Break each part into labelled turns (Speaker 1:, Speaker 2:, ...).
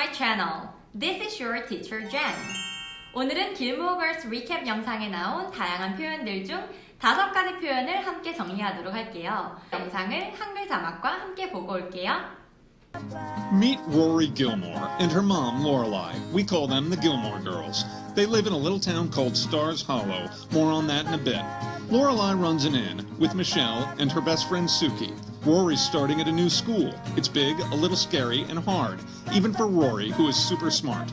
Speaker 1: my channel. This is your teacher Jen. 오늘은 길모어 걸스 리캡 영상에 나온 다양한 표현들 중 다섯 가지 표현을 함께 정리하도록 할게요. 영상을 한글 자막과 함께 보고 올게요.
Speaker 2: Meet Rory Gilmore and her mom, Lorelei. We call them the Gilmore Girls. They live in a little town called Stars Hollow. More on that in a bit. Lorelei runs an inn with Michelle and her best friend Suki. Rory's starting at a new school. It's big, a little scary, and hard, even for Rory, who is super smart.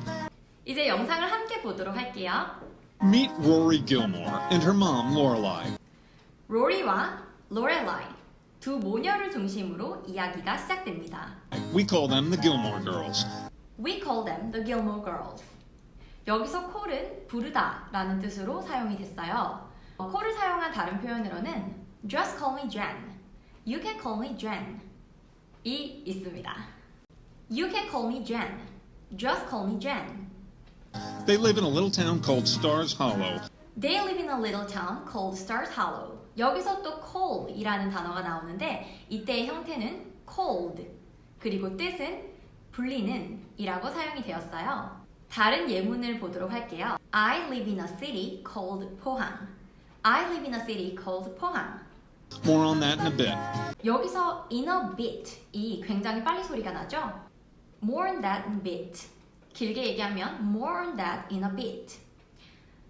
Speaker 1: 이제 영상을 함께 보도록 할게요.
Speaker 2: Meet Rory Gilmore and her mom, Lorelei.
Speaker 1: 로리와 로렐라이 두 모녀를 중심으로 이야기가 시작됩니다.
Speaker 2: We call them the Gilmore Girls.
Speaker 1: We call them the Gilmore Girls. 여기서 call은 부르다 라는 뜻으로 사용이 됐어요. 어, call을 사용한 다른 표현으로는 just call me Jen, you can call me Jen 이 있습니다. You can call me Jen, just call me Jen.
Speaker 2: They live in a little town called Stars Hollow.
Speaker 1: They live in a little town called Stars Hollow. 여기서 또 call이라는 단어가 나오는데 이때의 형태는 called 그리고 뜻은 불리는 이라고 사용이 되었어요. 다른 예문을 보도록 할게요. I live in a city called 포항. I live in a city called 포항.
Speaker 2: More on that in a bit.
Speaker 1: 여기서 in a bit 이 굉장히 빨리 소리가 나죠? More on that in a bit. 길게 얘기하면 more on that in a bit.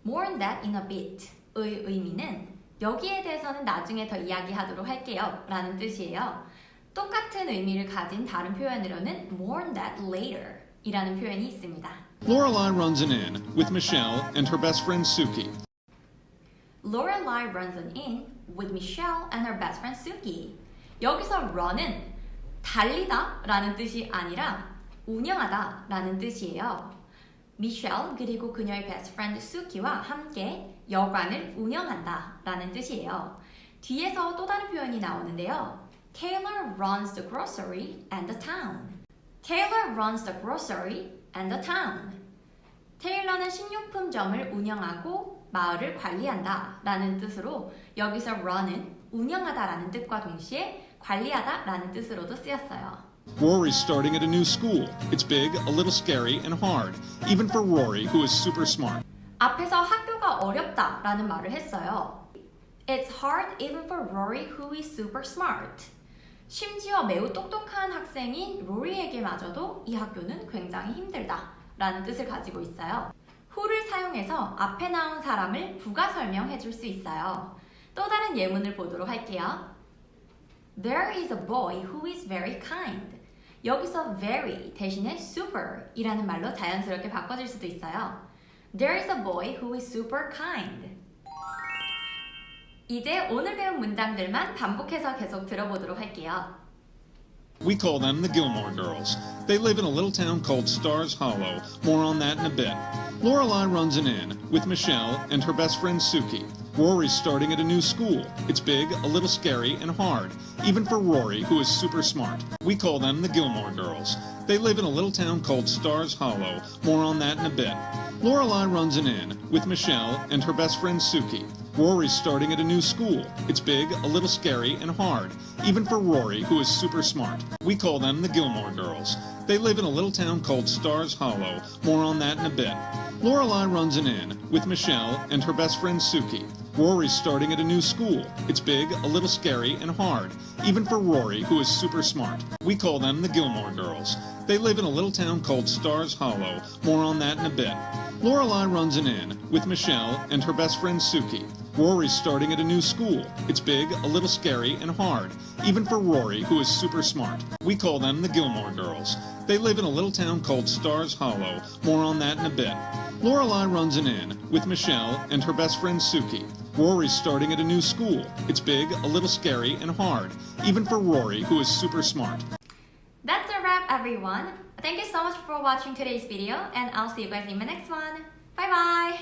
Speaker 1: More on that in a bit의 의미는 여기에 대해서는 나중에 더 이야기하도록 할게요 라는 뜻이에요. 똑같은 의미를 가진 다른 표현으로는 more on that later 이라는 표현이 있습니다.
Speaker 2: Lorelei runs an inn with Michelle and her best friend Suki.
Speaker 1: Lorelai runs an inn with Michelle and her best friend Suki. 여기서 run은 달리다 라는 뜻이 아니라 운영하다 라는 뜻이에요. 미셸 그리고 그녀의 베스트 프렌드 수키와 함께 여관을 운영한다 라는 뜻이에요. 뒤에서 또 다른 표현이 나오는데요. Taylor runs the grocery and the town. Taylor runs the grocery and the town. 테일러는 식료품점을 운영하고 마을을 관리한다 라는 뜻으로 여기서 run은 운영하다 라는 뜻과 동시에 관리하다 라는 뜻으로도 쓰였어요.
Speaker 2: Rory's starting at a new school. It's big, a little scary, and hard, even for Rory, who is super smart.
Speaker 1: 앞에서 학교가 어렵다 라는 말을 했어요. It's hard even for Rory who is super smart. 심지어 매우 똑똑한 학생인 로리에게마저도 이 학교는 굉장히 힘들다 라는 뜻을 가지고 있어요. Who를 사용해서 앞에 나온 사람을 부가 설명해 줄 수 있어요. 또 다른 예문을 보도록 할게요. There is a boy who is very kind. 여기서 very 대신에 super 이라는 말로 자연스럽게 바꿔줄 수도 있어요. There is a boy who is super kind. 이제 오늘 배운 문장들만 반복해서 계속 들어보도록 할게요.
Speaker 2: We call them the Gilmore Girls. They live in a little town called Stars Hollow. More on that in a bit. Lorelei runs an inn with Michelle and her best friend Suki. Rory's starting at a new school. It's big, a little scary, and hard, even for Rory, who is super smart. We call them the Gilmore Girls. They live in a little town called Stars Hollow. More on that in a bit. Lorelei runs an inn with Michelle and her best friend Suki. Rory's starting at a new school. It's big, a little scary, and hard, even for Rory, who is super smart. We call them the Gilmore Girls. They live in a little town called Stars Hollow. More on that in a bit. Lorelei runs an inn with Michelle and her best friend Suki. Rory's starting at a new school. It's big, a little scary, and hard, even for Rory, who is super smart. We call them the Gilmore Girls. They live in a little town called Stars Hollow. More on that in a bit. Lorelei runs an inn with Michelle and her best friend Suki. Rory's starting at a new school. It's big, a little scary, and hard, even for Rory, who is super smart. We call them the Gilmore Girls. They live in a little town called Stars Hollow. More on that in a bit. Lorelei runs an inn with Michelle and her best friend Suki. Rory's starting at a new school. It's big, a little scary, and hard, even for Rory, who is super smart.
Speaker 1: That's a wrap everyone. Thank you so much for watching today's video and I'll see you guys in my next one. Bye bye!